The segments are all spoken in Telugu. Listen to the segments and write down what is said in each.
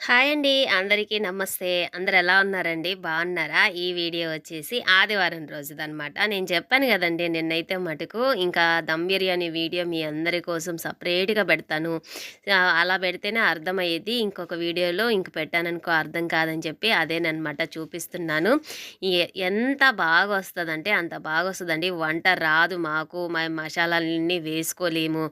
హాయ్ అండి. అందరికీ నమస్తే. అందరు ఎలా ఉన్నారండి? బాగున్నారా? ఈ వీడియో వచ్చేసి ఆదివారం రోజుదనమాట నేను చెప్పాను కదండి నిన్నైతే మటుకు ఇంకా దమ్ బిర్యానీ వీడియో మీ అందరి కోసం సపరేట్గా పెడతాను. అలా పెడితేనే అర్థమయ్యేది. ఇంకొక వీడియోలో ఇంక పెట్టాననుకో అర్థం కాదని చెప్పి అదేనమాట చూపిస్తున్నాను. ఎంత బాగా వస్తుందంటే అంత బాగా వస్తుందండి వంట రాదు మాకు. మా మసాలాలన్నీ వేసుకోలేము.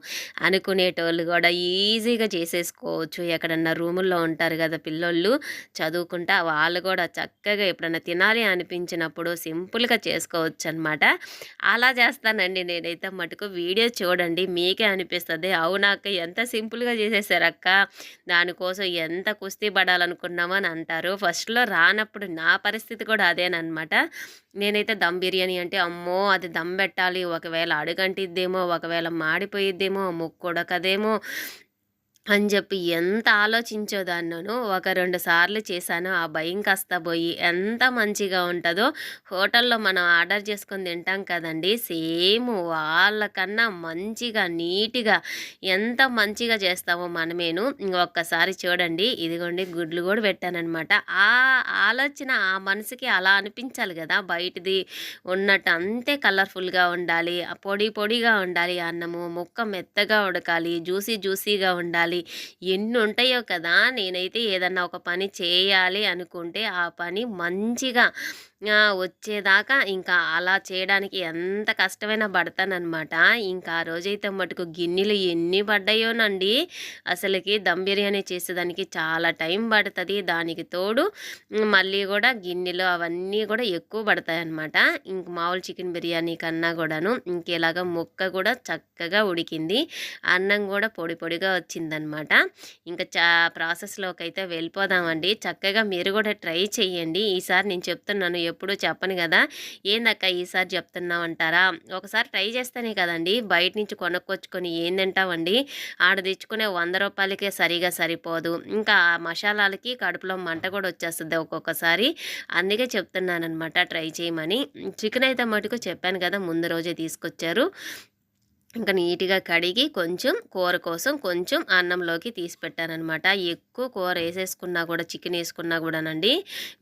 అనుకునేటోళ్ళు కూడా ఈజీగా చేసేసుకోవచ్చు. ఎక్కడన్నా రూముల్లో ఉంటారు కదా పిల్లోళ్ళు. చదువుకుంటా వాళ్ళు కూడా చక్కగా ఎప్పుడన్నా తినాలి అనిపించినప్పుడు సింపుల్గా చేసుకోవచ్చు అనమాట అలా చేస్తానండి నేనైతే మటుకు. వీడియో చూడండి మీకే అనిపిస్తుంది. అవునాక ఎంత సింపుల్గా చేసేసారక్క? దానికోసం ఎంత కుస్తీ పడాలనుకున్నామో అని అంటారు. ఫస్ట్లో రానప్పుడు నా పరిస్థితి కూడా అదేనమాట నేనైతే దమ్ బిర్యానీ అంటే అమ్మో! అది దమ్ పెట్టాలి. ఒకవేళ అడుగంటిద్దేమో ఒకవేళ మాడిపోయిద్దేమో ముక్కొడకదేమో అని చెప్పి ఎంత ఆలోచించేదాన్నను ఒక రెండు సార్లు చేశాను. ఆ భయం కాస్త పోయి ఎంత మంచిగా ఉంటుందో హోటల్లో మనం ఆర్డర్ చేసుకొని తింటాం కదండి. సేమ్ వాళ్ళకన్నా మంచిగా నీట్గా ఎంత మంచిగా చేస్తామో మనమేను ఒక్కసారి చూడండి. ఇదిగోండి గుడ్లు కూడా పెట్టానమాట ఆ ఆలోచన ఆ మనసుకి అలా అనిపించాలి కదా బయటది ఉన్నట్టు అంతే కలర్ఫుల్గా ఉండాలి. ఆ పొడి పొడిగా ఉండాలి అన్నము ముక్క మెత్తగా ఉడకాలి జ్యూసీ జ్యూసీగా ఉండాలి. ఎన్ని ఉంటాయో కదా నేనైతే ఏదన్నా ఒక పని చేయాలి అనుకుంటే ఆ పని మంచిగా వచ్చేదాకా ఇంకా అలా చేయడానికి ఎంత కష్టమైనా పడతానమాట ఇంకా ఆ రోజైతే మటుకు గిన్నెలు ఎన్ని పడ్డాయోనండి. అసలుకి దమ్ బిర్యానీ చేసేదానికి చాలా టైం పడుతుంది. దానికి తోడు మళ్ళీ కూడా గిన్నెలు అవన్నీ కూడా ఎక్కువ పడతాయి అన్నమాట ఇంక మామూలు చికెన్ బిర్యానీ కన్నా కూడాను ఇంకేలాగా ముక్క కూడా చక్కగా ఉడికింది. అన్నం కూడా పొడి పొడిగా వచ్చిందనమాట ఇంకా చా ప్రాసెస్లోకి అయితే వెళ్ళిపోదామండి. చక్కగా మీరు కూడా ట్రై చేయండి ఈసారి నేను చెప్తున్నాను ఎప్పుడూ చెప్పను కదా. ఏందక్క ఈసారి చెప్తున్నావు అంటారా ఒకసారి ట్రై చేస్తేనే కదండి బయట నుంచి కొనుక్కొచ్చుకొని ఏం ఆడ తెచ్చుకునే వంద రూపాయలకే సరిగా సరిపోదు. ఇంకా మసాలాలకి కడుపులో మంట కూడా వచ్చేస్తుంది ఒక్కొక్కసారి. అందుకే చెప్తున్నానమాట ట్రై చేయమని. చికెన్ అయితే మటుకు చెప్పాను కదా ముందు రోజే తీసుకొచ్చారు. ఇంకా నీట్గా కడిగి కొంచెం కూర కోసం కొంచెం అన్నంలోకి తీసి పెట్టానమాట ఎక్కువ కూర వేసేసుకున్నా కూడా చికెన్ వేసుకున్నా కూడానండి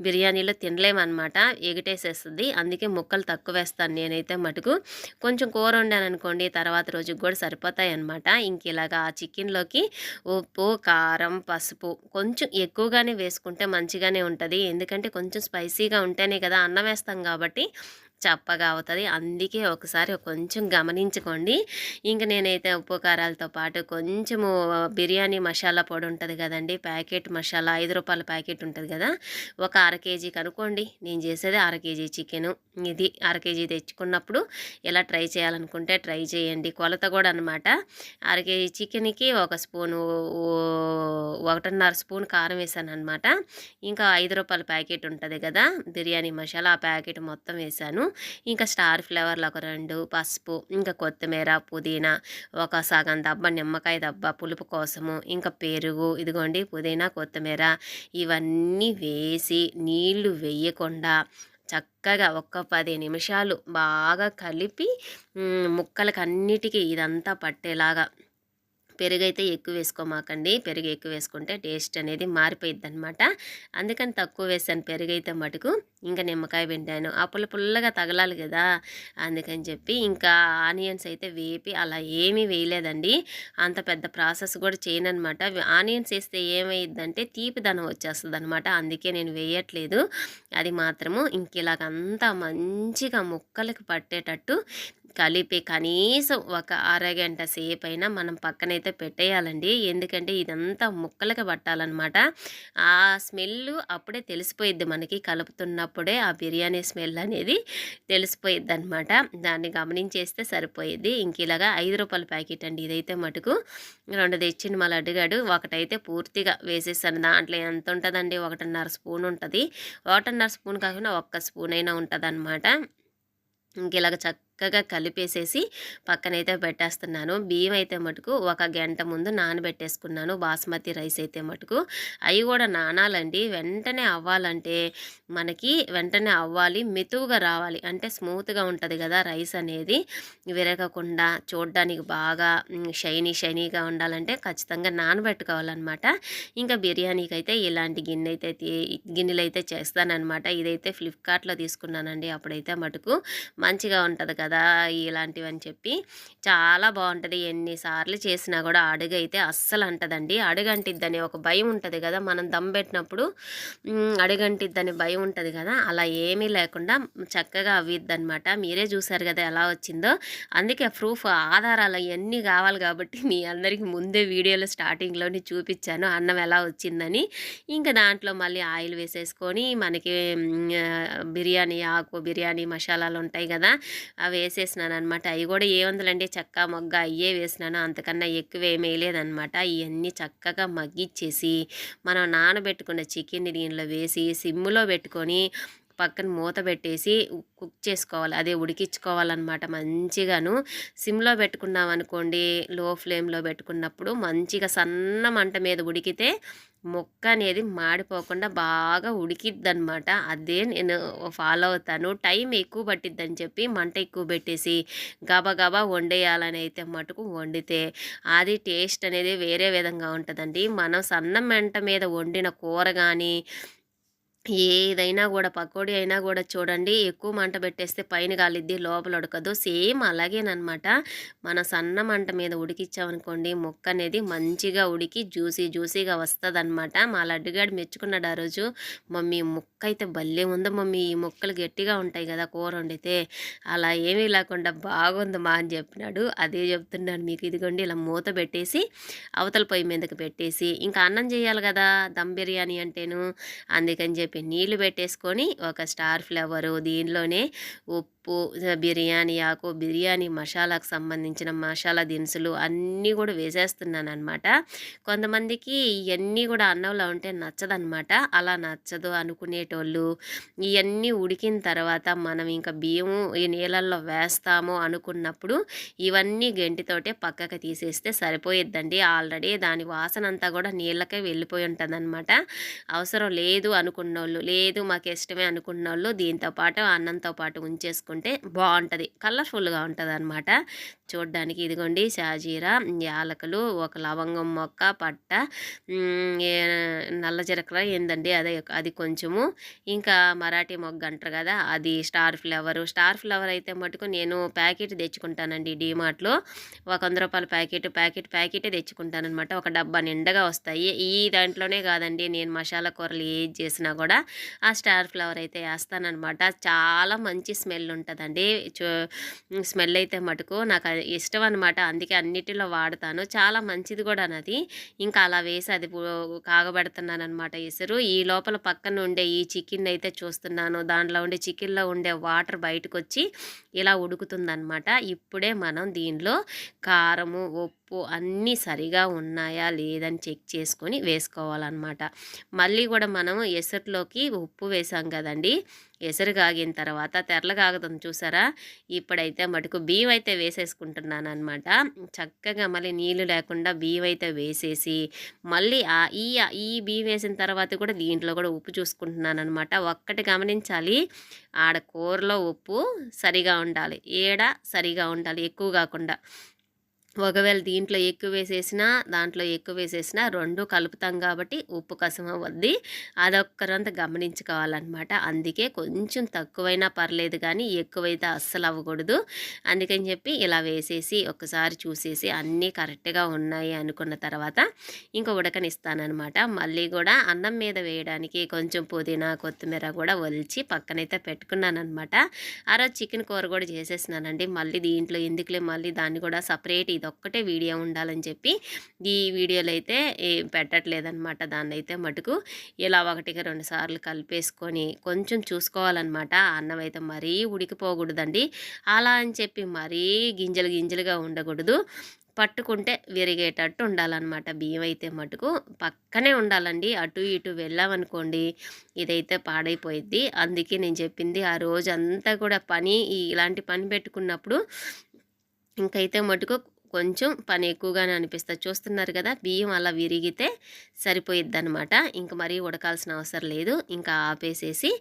బిర్యానీలో తినలేమన్నమాట. ఎగిటేసేస్తుంది. అందుకే ముక్కలు తక్కువ వేస్తాను నేనైతే మటుకు. కొంచెం కూర వండాను అనుకోండి తర్వాత రోజుకి కూడా సరిపోతాయి అనమాట ఇంక ఇలాగా ఆ చికెన్లోకి ఉప్పు కారం పసుపు కొంచెం ఎక్కువగానే వేసుకుంటే మంచిగానే ఉంటుంది. ఎందుకంటే కొంచెం స్పైసీగా ఉంటేనే కదా అన్నం వేస్తాం కాబట్టి చప్పగా అవుతుంది. అందుకే ఒకసారి కొంచెం గమనించుకోండి. ఇంకా నేనైతే ఉప్పు కారాలతో పాటు కొంచెము బిర్యానీ మసాలా పొడి ఉంటుంది కదండి ప్యాకెట్ మసాలా ఐదు రూపాయల ప్యాకెట్ ఉంటుంది కదా ఒక అర కేజీ కనుక్కోండి. నేను చేసేది అర కేజీ చికెను. ఇది అర కేజీ తెచ్చుకున్నప్పుడు ఇలా ట్రై చేయాలనుకుంటే ట్రై చేయండి. కొలత కూడా అనమాట అర కేజీ చికెన్కి ఒక స్పూను ఒకటిన్నర స్పూన్ కారం వేసాను అనమాట ఇంకా ఐదు రూపాయల ప్యాకెట్ ఉంటుంది కదా బిర్యానీ మసాలా ఆ ప్యాకెట్ మొత్తం వేసాను. ఇంకా స్టార్ ఫ్లేవర్లు ఒక రెండు పసుపు ఇంకా కొత్తిమీర పుదీనా ఒక సగం దబ్బ నిమ్మకాయ దబ్బ పులుపు కోసము ఇంకా పెరుగు ఇదిగోండి పుదీనా కొత్తిమీర ఇవన్నీ వేసి నీళ్ళు వేయకుండా చక్కగా ఒక్క పది నిమిషాలు బాగా కలిపి ముక్కలకు ముక్కలకి అన్నిటికీ ఇదంతా పట్టేలాగా పెరుగు అయితే ఎక్కువ వేసుకోమాకండి. పెరుగు ఎక్కువ వేసుకుంటే టేస్ట్ అనేది మారిపోయిద్ది అనమాట అందుకని తక్కువ వేసాను పెరుగు అయితే మటుకు. ఇంకా నిమ్మకాయ పిండాను. ఆ పుల్ల పుల్లగా తగలాలి కదా అందుకని చెప్పి ఇంకా ఆనియన్స్ అయితే వేపి అలా ఏమీ వేయలేదండి. అంత పెద్ద ప్రాసెస్ కూడా చేయను అనమాట ఆనియన్స్ వేస్తే ఏమైందంటే తీపిదనం వచ్చేస్తుంది అనమాట అందుకే నేను వేయట్లేదు. అది మాత్రము ఇంక ఇలాగంతా మంచిగా ముక్కలకు పట్టేటట్టు కలిపి కనీసం ఒక అరగంట సేపు అయినా మనం పక్కనైతే పెట్టేయాలండి. ఎందుకంటే ఇదంతా ముక్కలకి పట్టాలన్నమాట. ఆ స్మెల్ అప్పుడే తెలిసిపోయిద్ది మనకి. కలుపుతున్నప్పుడే ఆ బిర్యానీ స్మెల్ అనేది తెలిసిపోయిద్ది అనమాట దాన్ని గమనించేస్తే సరిపోయేది ఇంక ఇలాగా ఐదు రూపాయల ప్యాకెట్ అండి ఇదైతే మటుకు. రెండు తెచ్చింది మళ్ళీ అడిగాడు. ఒకటైతే పూర్తిగా వేసేసాను. దాంట్లో ఎంత ఉంటుందండి? ఒకటిన్నర స్పూన్ ఉంటుంది. ఒకటిన్నర స్పూన్ కాకుండా ఒక్క స్పూన్ అయినా ఉంటుంది ఇంక ఇలాగ చక్క చక్కగా కలిపేసేసి పక్కనైతే పెట్టేస్తున్నాను. బియ్యం అయితే మటుకు ఒక గంట ముందు నానబెట్టేసుకున్నాను. బాస్మతి రైస్ అయితే మటుకు. అవి కూడా నానాలండి. వెంటనే అవ్వాలంటే మనకి వెంటనే అవ్వాలి. మెతువుగా రావాలి. అంటే స్మూత్గా ఉంటుంది కదా రైస్ అనేది. విరగకుండా చూడడానికి బాగా షైనీ షైనీగా ఉండాలంటే ఖచ్చితంగా నానబెట్టుకోవాలన్నమాట. ఇంకా బిర్యానీకి అయితే ఇలాంటి గిన్నె అయితే గిన్నెలు అయితే చేస్తానన్నమాట. ఇదైతే ఫ్లిప్కార్ట్లో తీసుకున్నానండి. అప్పుడైతే మటుకు మంచిగా ఉంటుంది కదా కదా ఇలాంటివని చెప్పి చాలా బాగుంటుంది ఎన్నిసార్లు చేసినా కూడా అడుగు అయితే అస్సలు అంటదండి అడుగంటిద్దని ఒక భయం ఉంటుంది కదా! మనం దమ్ పెట్టినప్పుడు అడుగంటిద్దని భయం ఉంటుంది కదా! అలా ఏమీ లేకుండా చక్కగా అవ్విద్ది అనమాట మీరే చూసారు కదా ఎలా వచ్చిందో. అందుకే ప్రూఫ్ ఆధారాలు అవన్నీ కావాలి కాబట్టి మీ అందరికీ ముందే వీడియోలో స్టార్టింగ్లోనే చూపించాను అన్నం ఎలా వచ్చిందని. ఇంకా దాంట్లో మళ్ళీ ఆయిల్ వేసేసుకొని మనకి బిర్యానీ ఆకు బిర్యానీ మసాలాలు ఉంటాయి కదా! అవి వేసేసినాను అనమాట అవి కూడా ఏ వందలండి? చక్క మొగ్గ అయ్యే వేసినాను. అంతకన్నా ఎక్కువ ఏమేయలేదనమాట ఇవన్నీ చక్కగా మగ్గిచ్చేసి మనం నానబెట్టుకున్న చికెన్ని దీనిలో వేసి సిమ్ములో పెట్టుకొని పక్కన మూత పెట్టేసి కుక్ చేసుకోవాలి. అదే ఉడికించుకోవాలన్నమాట మంచిగాను. సిమ్లో పెట్టుకున్నాం అనుకోండి లో ఫ్లేమ్లో పెట్టుకున్నప్పుడు మంచిగా సన్న మంట మీద ఉడికితే మొక్క అనేది మాడిపోకుండా బాగా ఉడికిద్దనమాట అదే నేను ఫాలో అవుతాను. టైం ఎక్కువ పట్టిద్దని చెప్పి మంట ఎక్కువ పెట్టేసి గబగబా వండేయాలని అయితే మటుకు వండితే అది టేస్ట్ అనేది వేరే విధంగా ఉంటుందండి. మనం సన్న మంట మీద వండిన కూర కానీ ఏదైనా కూడా పకోడీ అయినా కూడా చూడండి ఎక్కువ మంట పెట్టేస్తే పైన గాలిద్ది లోపల ఉడకదు సేమ్ అలాగేనమాట మన సన్న మంట మీద ఉడికిచ్చామనుకోండి ముక్క అనేది మంచిగా ఉడికి జ్యూసీ జ్యూసీగా వస్తుంది అనమాట మా లడ్డుగాడు మెచ్చుకున్నాడు ఆ రోజు. మమ్మీ ముక్క అయితే భలే ఉందో మమ్మీ ఈ ముక్కలు గట్టిగా ఉంటాయి కదా కూర వండితే. అలా ఏమీ లేకుండా బాగుంది మా అని చెప్పినాడు. అదే చెప్తున్నాను మీకు. ఇదిగోండి ఇలా మూత పెట్టేసి అవతల పొయ్యి మీదకి పెట్టేసి ఇంకా అన్నం చేయాలి కదా దమ్ బిర్యానీ అంటేను. అందుకని చెప్పి కలిపి నీళ్ళు పెట్టేసుకొని ఒక స్టార్ ఫ్లవరు దీనిలోనే ఉప్పు బిర్యానీ ఆకు బిర్యానీ మసాలాకు సంబంధించిన మసాలా దినుసులు అన్నీ కూడా వేసేస్తున్నాను అనమాట కొంతమందికి ఇవన్నీ కూడా అన్నంలో ఉంటే నచ్చదనమాట అలా నచ్చదు అనుకునేటోళ్ళు. ఇవన్నీ ఉడికిన తర్వాత మనం ఇంకా బియ్యము ఈ నీళ్ళల్లో వేస్తాము అనుకున్నప్పుడు ఇవన్నీ గంటితోటే పక్కకు తీసేస్తే సరిపోయిద్దండి. ఆల్రెడీ దాని వాసన అంతా కూడా నీళ్ళకే వెళ్ళిపోయి ఉంటుంది అవసరం లేదు అనుకున్న వాళ్ళు లేదు మాకు ఇష్టమే అనుకున్న వాళ్ళు దీంతో పాటు అన్నంతో పాటు ఉంచేసుకుంటే బాగుంటుంది. కలర్ఫుల్గా ఉంటుంది అనమాట చూడ్డానికి ఇదిగోండి షాజీరా యాలకులు ఒక లవంగం మొక్క పట్ట నల్ల జీలకర్ర ఏందండి అదే అది కొంచెము. ఇంకా మరాఠీ మొగ్గ అంటారు కదా అది స్టార్ ఫ్లవరు. స్టార్ ఫ్లవర్ అయితే మటుకు నేను ప్యాకెట్ తెచ్చుకుంటానండి డీమార్ట్లో. ఒక వంద రూపాయల ప్యాకెట్ ప్యాకెట్ ప్యాకెటే తెచ్చుకుంటానమాట ఒక డబ్బా నిండగా వస్తాయి. ఈ దాంట్లోనే కాదండి నేను మసాలా కూరలు ఏది చేసినా కూడా ఆ స్టార్ ఫ్లవర్ అయితే వేస్తానమాట చాలా మంచి స్మెల్ ఉంటుందండి. స్మెల్ అయితే మటుకు నాకు ఇష్టం అనమాట అందుకే అన్నిటిలో వాడతాను. చాలా మంచిది కూడా నాది ఇంకా అలా వేసి అది కాగబెడుతున్నాను అనమాట ఈ లోపల పక్కన ఉండే ఈ చికెన్ అయితే చూస్తున్నాను. దాంట్లో ఉండే చికెన్లో ఉండే వాటర్ బయటకు వచ్చి ఇలా ఉడుకుతుందనమాట ఇప్పుడే మనం దీనిలో కారము ఉప్పు అన్నీ సరిగా ఉన్నాయా లేదని చెక్ చేసుకొని వేసుకోవాలన్నమాట. మళ్ళీ కూడా మనం ఎసరులోకి ఉప్పు వేసాం కదండి. ఎసరు కాగిన తర్వాత తెరలు కాగుతుంది చూసారా? ఇప్పుడైతే మటుకు బియ్యం అయితే వేసేసుకుంటున్నాను అనమాట చక్కగా మళ్ళీ నీళ్ళు లేకుండా బియ్యం అయితే వేసేసి మళ్ళీ ఈ ఈ బియ్యం వేసిన తర్వాత కూడా దీంట్లో కూడా ఉప్పు చూసుకుంటున్నాను అనమాట ఒక్కటి గమనించాలి ఆడ కూరలో ఉప్పు సరిగా ఉండాలి. ఏడ సరిగా ఉండాలి? ఎక్కువ కాకుండా. ఒకవేళ దీంట్లో ఎక్కువ వేసేసినా దాంట్లో ఎక్కువ వేసేసినా రెండు కలుపుతాం కాబట్టి ఉప్పు కసం వద్ది అదొక్కరంత గమనించుకోవాలన్నమాట. అందుకే కొంచెం తక్కువైనా పర్లేదు కానీ ఎక్కువైతే అస్సలు అవ్వకూడదు. అందుకని చెప్పి ఇలా వేసేసి ఒకసారి చూసేసి అన్నీ కరెక్ట్గా ఉన్నాయి అనుకున్న తర్వాత ఇంకా ఉడకనిస్తానమాట మళ్ళీ కూడా అన్నం మీద వేయడానికి కొంచెం పుదీనా కొత్తిమీర కూడా ఒలిచి పక్కనైతే పెట్టుకున్నాను అనమాట ఆ రోజు చికెన్ కూర కూడా చేసేసినానండి. మళ్ళీ దీంట్లో ఎందుకులే మళ్ళీ దాన్ని కూడా సపరేట్ ఒక్కటే వీడియో ఉండాలని చెప్పి ఈ వీడియోలో అయితే పెట్టట్లేదనమాట దాన్ని అయితే మటుకు ఇలా ఒకటికి రెండు సార్లు కలిపేసుకొని కొంచెం చూసుకోవాలన్నమాట. అన్నం అయితే మరీ ఉడికిపోకూడదండి. అలా అని చెప్పి మరీ గింజలు గింజలుగా ఉండకూడదు. పట్టుకుంటే విరిగేటట్టు ఉండాలన్నమాట. బియ్యం అయితే మటుకు పక్కనే ఉండాలండి. అటు ఇటు వెళ్ళామనుకోండి ఇదైతే పాడైపోయిద్ది. అందుకే నేను చెప్పింది ఆ రోజు అంతా కూడా పని ఇలాంటి పని పెట్టుకున్నప్పుడు ఇంకైతే మటుకు కొంచెం పని ఎక్కువగానే అనిపిస్తుంది చూస్తున్నారు కదా బియ్యం అలా విరిగితే సరిపోయిద్ది అనమాట ఇంక మరీ ఉడకాల్సిన అవసరం లేదు. ఇంకా ఆపేసేసి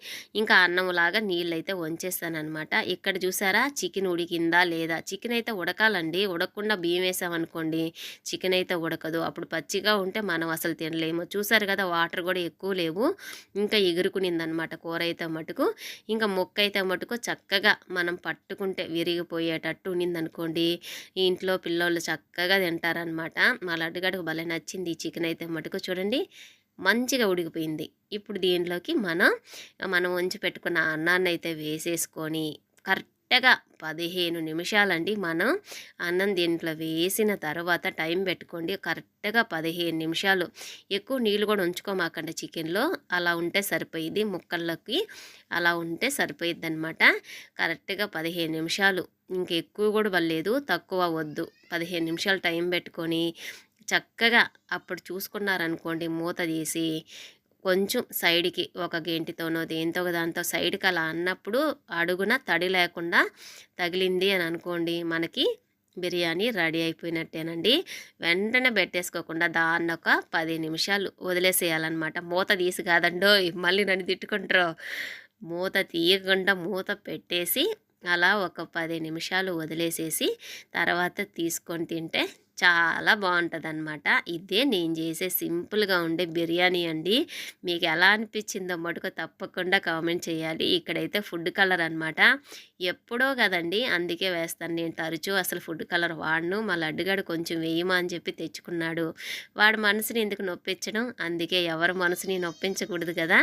ఇంకా అన్నంలాగా నీళ్ళు అయితే వంచేస్తానమాట ఇక్కడ చూసారా చికెన్ ఉడికిందా లేదా? చికెన్ అయితే ఉడకాలండి. ఉడకకుండా బియ్యం వేసామనుకోండి చికెన్ అయితే ఉడకదు. అప్పుడు పచ్చిగా ఉంటే మనం అసలు తినలేము. చూసారు కదా వాటర్ కూడా ఎక్కువ లేవు. ఇంకా ఎగురుకునిందనమాట కూర అయితే మటుకు. ఇంకా మొక్క అయితే మటుకు చక్కగా మనం పట్టుకుంటే విరిగిపోయేటట్టు ఉన్నిందనుకోండి. ఇంట్లో పిల్ల పిల్లోళ్ళు చక్కగా తింటారనమాట మా లడ్డుగడకు భలే నచ్చింది ఈ చికెన్ అయితే మటుకు చూడండి. మంచిగా ఉడికిపోయింది. ఇప్పుడు దీంట్లోకి మనం మనం ఉంచి పెట్టుకున్న అన్నాన్ని అయితే వేసేసుకొని కరెక్ట్ కరెక్ట్గా పదిహేను నిమిషాలండి మనం అన్నం దీంట్లో వేసిన తర్వాత టైం పెట్టుకోండి. కరెక్ట్గా పదిహేను నిమిషాలు. ఎక్కువ నీళ్ళు కూడా ఉంచుకోమాకండి చికెన్లో. అలా ఉంటే సరిపోయింది ముక్కల్లోకి అలా ఉంటే సరిపోయిద్ది అనమాట కరెక్ట్గా పదిహేను నిమిషాలు. ఇంకెక్కువ కూడా వల్లేదు తక్కువ వద్దు. పదిహేను నిమిషాలు టైం పెట్టుకొని చక్కగా అప్పుడు చూసుకున్నారనుకోండి మూత తీసి కొంచెం సైడ్కి ఒక గేంటితోనో దేంతో దాంతో సైడ్కి అలా అన్నప్పుడు అడుగున తడి లేకుండా తగిలింది అని అనుకోండి మనకి బిర్యానీ రెడీ అయిపోయినట్టేనండి. వెంటనే పెట్టేసుకోకుండా దాన్ని ఒక పది నిమిషాలు వదిలేసేయాలన్నమాట. మూత తీసి కాదండో మళ్ళీ నన్ను తిట్టుకుంటారు. మూత తీయకుండా మూత పెట్టేసి అలా ఒక పది నిమిషాలు వదిలేసేసి తర్వాత తీసుకొని తింటే చాలా బాగుంటుంది అనమాట ఇదే నేను చేసే సింపుల్గా ఉండే బిర్యానీ అండి. మీకు ఎలా అనిపించిందో మటుకు తప్పకుండా కామెంట్ చేయాలి. ఇక్కడైతే ఫుడ్ కలర్ అనమాట ఎప్పుడో కదండి అందుకే వేస్తాను. నేను తరచూ అసలు ఫుడ్ కలర్ వాడను. మా లడ్డుగాడు కొంచెం వేయమా అని చెప్పి తెచ్చుకున్నాడు. వాడు మనసుని ఎందుకు నొప్పించడం? అందుకే ఎవరు మనసుని నొప్పించకూడదు కదా.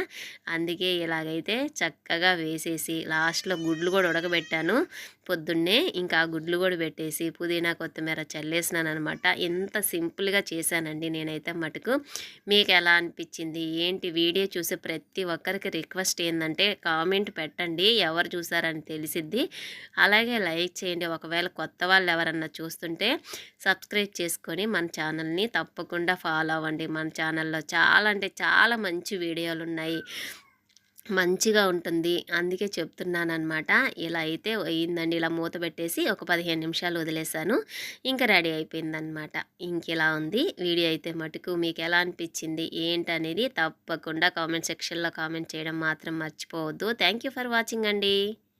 అందుకే ఇలాగైతే చక్కగా వేసేసి లాస్ట్లో గుడ్లు కూడా ఉడకబెట్టాను. పొద్దున్నే ఇంకా గుడ్లు కూడా పెట్టేసి పుదీనా కొత్తిమీర చల్లేసినాను అనమాట. ఎంత సింపుల్గా చేశానండి నేనైతే మటుకు. మీకు ఎలా అనిపించింది? ఏంటి? వీడియో చూసే ప్రతి ఒక్కరికి రిక్వెస్ట్ ఏంటంటే కామెంట్ పెట్టండి. ఎవరు చూసారని తెలిసిద్ది. అలాగే లైక్ చేయండి. ఒకవేళ కొత్త వాళ్ళు ఎవరన్నా చూస్తుంటే సబ్స్క్రైబ్ చేసుకొని మన ఛానల్ని తప్పకుండా ఫాలో అవ్వండి. మన ఛానల్లో చాలా అంటే చాలా మంచి వీడియోలు ఉన్నాయి మంచిగా ఉంటుంది. అందుకే చెప్తున్నాను అనమాట ఇలా అయితే అయిందండి. ఇలా మూత పెట్టేసి ఒక పదిహేను నిమిషాలు వదిలేసాను. ఇంకా రెడీ అయిపోయిందనమాట ఇంకెలా ఉంది. వీడియో అయితే మటుకు మీకు ఎలా అనిపించింది? ఏంటనేది తప్పకుండా కామెంట్ సెక్షన్లో కామెంట్ చేయడం మాత్రం మర్చిపోవద్దు. థ్యాంక్ ఫర్ వాచింగ్ అండి.